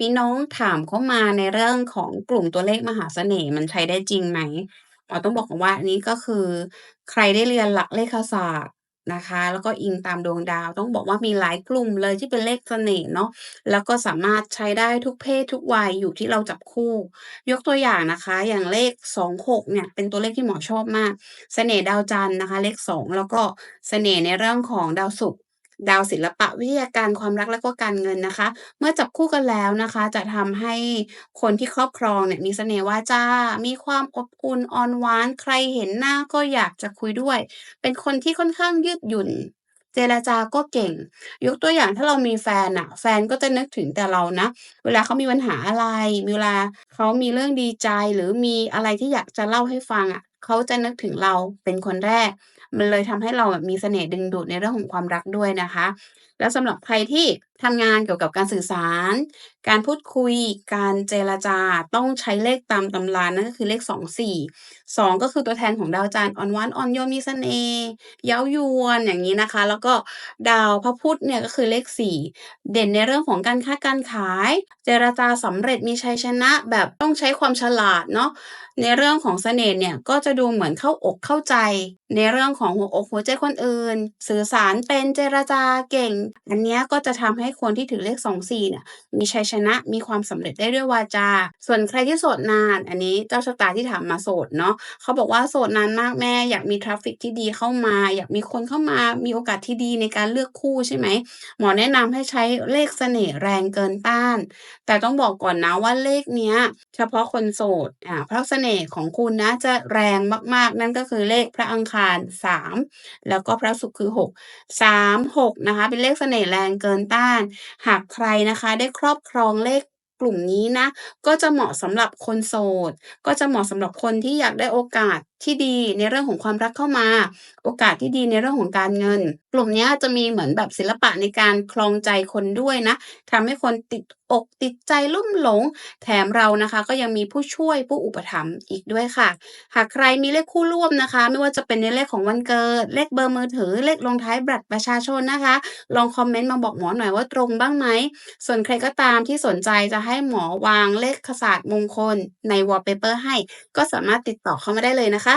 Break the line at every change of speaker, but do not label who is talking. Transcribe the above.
มีน้องถามเข้ามาในเรื่องของกลุ่มตัวเลขมหาเสน่ห์มันใช้ได้จริงไหม?เราต้องบอกก่อนว่า อันนี้ก็คือใครได้เรียนหลักเลขศาสตร์นะคะ แล้วก็อิงตามดวงดาว ต้องบอกว่ามีหลายกลุ่มเลยที่เป็นเลขเสน่ห์เนาะ แล้วก็สามารถใช้ได้ทุกเพศทุกวัย อยู่ที่เราจับคู่ ยกตัวอย่างนะคะ อย่างเลข 26 เนี่ยเป็นตัวเลขที่หมวกชอบมาก เสน่ห์ดาวจันทร์นะคะ เลข 2 แล้วก็เสน่ห์ในเรื่องของดาวศุกร์ ดาวศิลปะวิทยาการความรักแล้วก็การเงินนะคะ เมื่อจับคู่กันแล้วนะคะ จะทำให้คนที่ครอบครองเนี่ยมีเสน่ห์ว่าจ้า มีความอบอุ่นอ่อนหวาน ใครเห็นหน้าก็อยากจะคุยด้วย เป็นคนที่ค่อนข้างยืดหยุ่น เจรจาก็เก่ง ยกตัวอย่างถ้าเรามีแฟนน่ะแฟนก็จะนึกถึงแต่เรานะ เวลาเขามีปัญหาอะไร เวลาเขามีเรื่องดีใจหรือมีอะไรที่อยากจะเล่าให้ฟังอะ เขาจะนึกถึงเราเป็นคนแรก มันเลยทำให้เราแบบมีเสน่ห์ดึงดูดในเรื่องของความรักด้วยนะคะ แล้วสำหรับใครที่ ทำงานเกี่ยวกับการสื่อสาร การพูดคุย การเจรจา ต้องใช้เลขตามตำรา นั่นก็คือเลข 24 2 ก็คือตัวแทนของดาวจันทร์อ่อนหวานอ่อนโยนมีเสน่ห์เย้ายวน อย่างงี้นะคะ แล้วก็ดาวพระพุธเนี่ยก็คือเลข 4 เด่นในเรื่องของการค้าการขาย เจรจาสำเร็จมีชัยชนะแบบต้องใช้ความฉลาดเนาะ ในเรื่องของเสน่ห์เนี่ยก็จะดูเหมือนเข้าอกเข้าใจ ในเรื่องของหัวอกหัวใจคนอื่น สื่อสารเป็นเจรจาเก่ง อันนี้ก็จะทำให้ให้คนที่ถือเลข24เนี่ยมีชัยชนะมีความสำเร็จได้ด้วยวาจา ส่วนใครที่โสดนาน อันนี้เจ้าชะตาที่ถามมาโสดเนาะเขาบอกว่า"โสดนานมากแม่ อยากมีทราฟฟิกที่ดีเข้ามา อยากมีคนเข้ามามีโอกาสที่ดีในการเลือกคู่ใช่ไหม?"หมอแนะนำให้ใช้เลขเสน่ห์แรงเกินต้าน แต่ต้องบอกก่อนนะว่าเลขเนี้ย เฉพาะคนโสดอ่าเพราะเสน่ห์ของคุณนะจะแรงมากๆ นั่นก็คือเลขพระอังคาร 3 แล้วก็พระศุกร์คือ 6 3 6นะคะเป็นเลขเสน่ห์แรงเกินต้านหากใครนะคะได้ครอบครองเลข กลุ่มนี้นะ ก็จะเหมาะสำหรับคนโสด ก็จะเหมาะสำหรับคนที่อยากได้โอกาสที่ดีในเรื่องของความรักเข้ามา โอกาสที่ดีในเรื่องของการเงิน กลุ่มนี้จะมีเหมือนแบบศิลปะในการครองใจคนด้วยนะทำให้คนติดอกติดใจลุ่มหลง แถมเรานะคะ ก็ยังมีผู้ช่วยผู้อุปถัมภ์อีกด้วยค่ะ หากใครมีเลขคู่ร่วมนะคะ ไม่ว่าจะเป็นในเลขของวันเกิด เลขเบอร์มือถือ เลขลงท้ายบัตรประชาชนนะคะ ลองคอมเมนต์มาบอกหมอหน่อยว่าตรงบ้างไหม?ส่วนใครก็ตามที่สนใจจะให้หมอวางเลขศาสตร์มงคลในวอลเปเปอร์ให้ ก็สามารถติดต่อเข้ามาได้เลยนะคะ